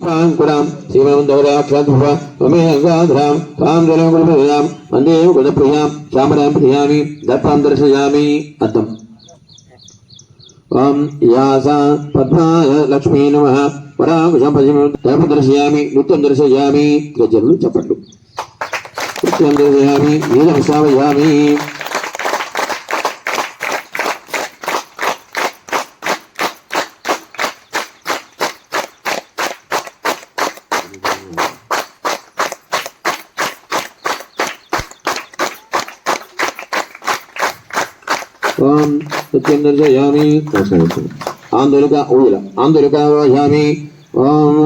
సాంకుడాం దర్శయామి నృత్యం దర్శయామి చెప్పండి నృత్యం దర్శయామి నీలం శ్రావయామి ప్రత్యందర్శయామి ఆందోళక ఊయల ఆందోళక వాయామి ఓం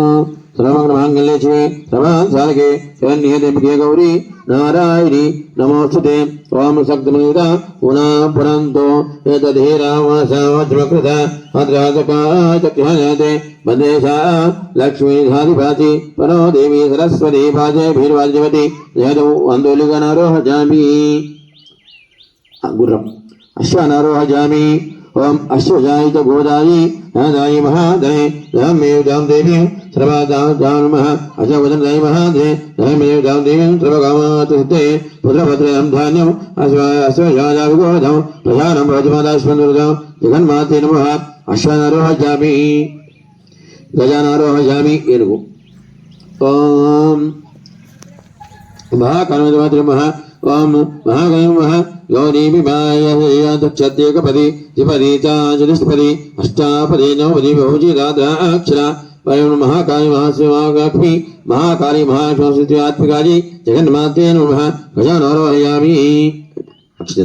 సర్వమంగళ మాంగళ్యే శివే సర్వాన్ సాధకే శరణ్యేదేమికే గౌరీ నారాయణి నమోస్తుతే. ఓం శక్తిమయుత పునా పురంతో ఏతదే రామసావజ్రమకృత అద్రాజకాచక్ష్యతే వందేశా లక్ష్మీధాధిపాతి పరో దేవి సరస్వతి భాజే భీర్వాజ్యవతి జయదౌ గుర్రం. अश्वानारोहजामि। ओम अश्वजायित गोदायि। नादायि महादये। धम्मेव दाम देवीं। सर्वादान नमः। अजवदन दायि महादये। धम्मेव दाम देवीं। सर्वकामात् हृते पुत्रभद्रं धान्यम् अश्वजादाविगोधं प्रजानं भवतिमादाश्वन्दुर्दं जगन्माते नमः। अश्वानारोहजामि। गजानारोहजामि। एनुगु ओम। महाकर्मजमात्र महा ओम महागयं वः गौरीविभाय दक्षत्येकपदे त्रिपदे चाचलिष्पदे अष्टापदे महाकाली महाकाली महाश्वासत्यात्मकाली जगन्माते अक्षर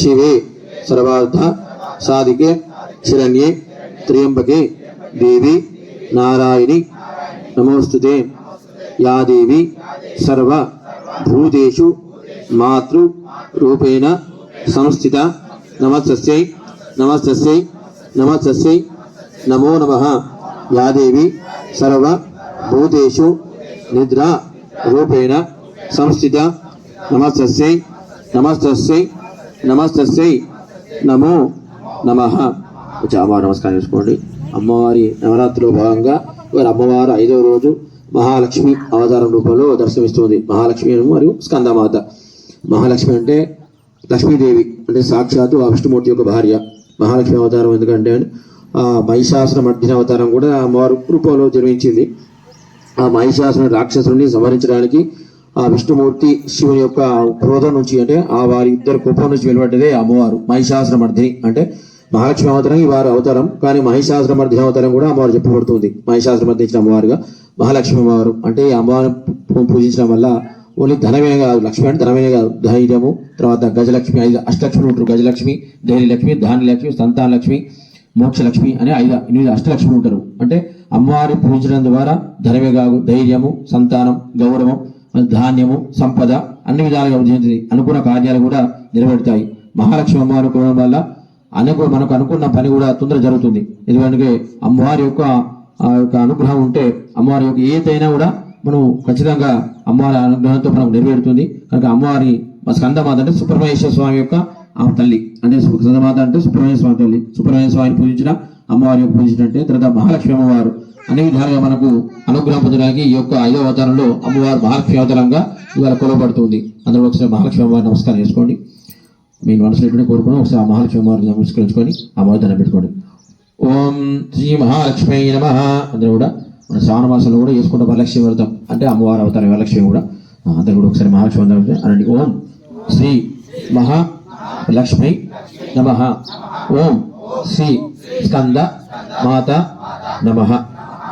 శివే సర్వార్థ సాధికే శరణ్యే త్ర్యంబకే దేవి నారాయణి నమోస్తుతే యా దేవి సర్వ భూతేషు మాతృ రూపేణ సంస్థిత నమస్తస్యై నమస్తస్యై నమస్తస్యై నమో నమ యా దేవి సర్వ భూతేషు నిద్రా రూపేణ సంస్థిత నమస్తస్యై నమస్తస్యై నమస్తస్యై నమో నమః. వచ్చి అమ్మవారి నమస్కారం చేసుకోండి. అమ్మవారి నవరాత్రిలో భాగంగా వారి అమ్మవారు ఐదవ రోజు మహాలక్ష్మి అవతారం రూపంలో దర్శనమిస్తుంది. మహాలక్ష్మి మరియు స్కందమాత. మహాలక్ష్మి అంటే లక్ష్మీదేవి అంటే సాక్షాత్తు ఆ విష్ణుమూర్తి యొక్క భార్య. మహాలక్ష్మి అవతారం ఎందుకంటే ఆ మహిషాసుర మర్దిన అవతారం కూడా అమ్మవారు రూపంలో జన్మించింది. ఆ మహిషాసుని రాక్షసుని సంహరించడానికి ఆ విష్ణుమూర్తి శివుని యొక్క క్రోధం నుంచి అంటే ఆ వారి ఇద్దరు కోపం నుంచి వెలువడ్డదే అమ్మవారు మహిషాసురమర్ధిని. అంటే మహాలక్ష్మి అవతారం ఈ వారు అవతారం కానీ మహిషాసుర అవతారం కూడా అమ్మవారు చెప్పబడుతుంది. మహిషాసుర అమ్మవారుగా మహాలక్ష్మి అమ్మవారు. అంటే ఈ అమ్మవారిని పూజించడం వల్ల ఓన్లీ ధనమే కాదు లక్ష్మి అంటే ధనమే కాదు. ధైర్యము తర్వాత గజలక్ష్మి ఐదు అష్టలక్ష్మి ఉంటారు. గజలక్ష్మి ధైర్యలక్ష్మి ధాన్యలక్ష్మి సంతానలక్ష్మి మోక్షలక్ష్మి అనే ఐదు ఎనిమిది అష్టలక్ష్మి ఉంటారు. అంటే అమ్మవారిని పూజించడం ద్వారా ధనమే కాదు ధైర్యము సంతానం గౌరవం ధాన్యము సంపద అన్ని విధాలుగా ఉద్యోగించి అనుకున్న కార్యాలు కూడా నెరవేరుతాయి. మహాలక్ష్మి అమ్మవారిని అనుకోవడం వల్ల అనుకు మనకు అనుకున్న పని కూడా తొందర జరుగుతుంది. ఎందుకంటే అమ్మవారి యొక్క ఆ యొక్క అనుగ్రహం ఉంటే అమ్మవారి యొక్క ఏదైనా కూడా మనం ఖచ్చితంగా అమ్మవారి అనుగ్రహంతో మనకు నెరవేరుతుంది. కనుక అమ్మవారి మా స్కందమాత అంటే సుబ్రహ్మణ్యేశ్వర స్వామి యొక్క ఆ తల్లి. అంటే స్కందమాత అంటే సుబ్రహ్మణ్య స్వామి తల్లి. సుబ్రహ్మణ్య స్వామిని పూజించిన అమ్మవారి యొక్క పూజించినట్టే తర్వాత మహాలక్ష్మి అమ్మవారు అన్ని విధాలుగా మనకు అనుగ్రహం పొందడానికి ఈ యొక్క ఐదవ అవతారంలో అమ్మవారు మహాలక్ష్మి అవతారంగా ఇవాళ కొలవబడుతుంది. అందరూ ఒకసారి మహాలక్ష్మి అమ్మవారిని నమస్కారం చేసుకోండి. మీ మనసులో ఎప్పుడైనా కోరుకుని ఒకసారి మహాలక్ష్మి అమ్మవారిని నమస్కరించుకొని అమ్మవారి దండం పెట్టుకోండి. ఓం శ్రీ మహాలక్ష్మి నమ. అందరూ కూడా మన శ్రావణ మాసంలో కూడా చేసుకుంటే వరలక్ష్మి వ్రతం. అంటే అమ్మవారి అవతారం వరలక్ష్మి కూడా. అందరూ కూడా ఒకసారి మహాలక్ష్మి అందరూ అనండి. ఓం శ్రీ మహా లక్ష్మి నమ. ఓం శ్రీ స్కంద మాత నమ.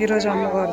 ఈరోజు అమ్మవారి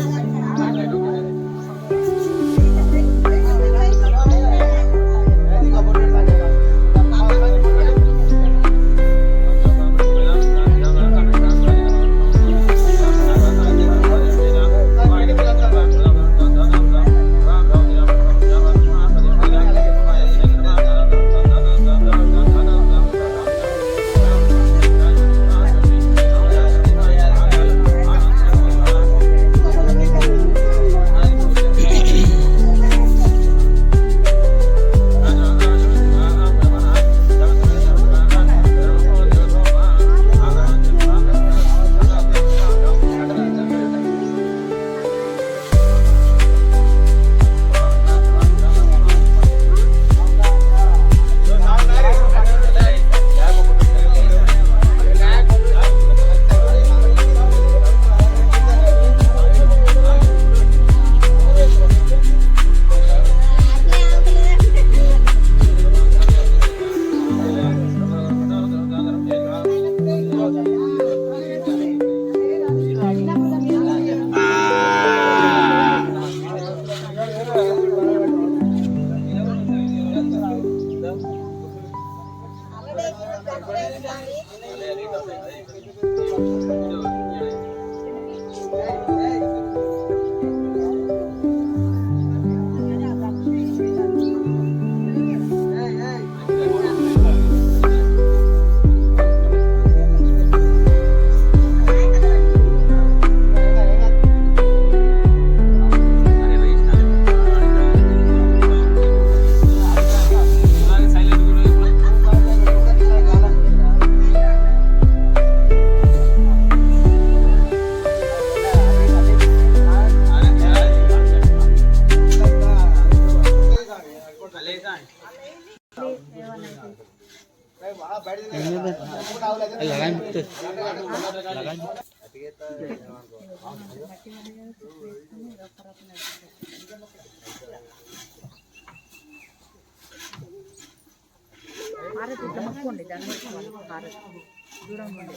దూరం ఉండి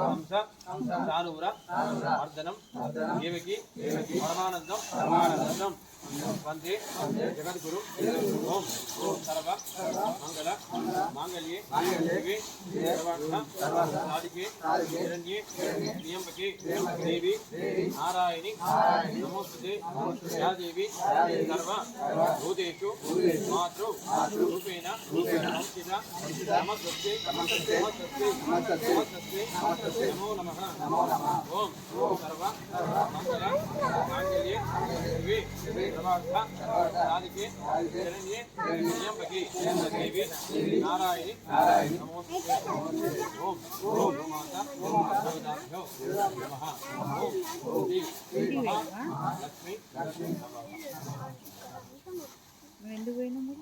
హంస దేవకి పరమానందం పరమానందం. వందే జగద్గురు ఓం ఓం సర్వ మంగళ మాంగళ్యే దేవి సర్వార్థ సాధికే హిరణ్యే నియంబకే దేవి నారాయణి నమోస్తుతే యా దేవి సర్వ భూతేషు మాతృ రూపేణ సంస్థిత నమస్తే నమస్తే నమస్తే నమో నమః ఓం సర్వ మంగళ మాంగళ్యే దేవి సర్వార్థ సాధికే శరణ్యే నియంబకే దేవి నారాయణి నమోస్తుతే ఓం ఓం మాత భగవతాభ్యో నమః ఓం శ్రీ మహాలక్ష్మి నువ్వు ఎందుకు పోయినావు మరి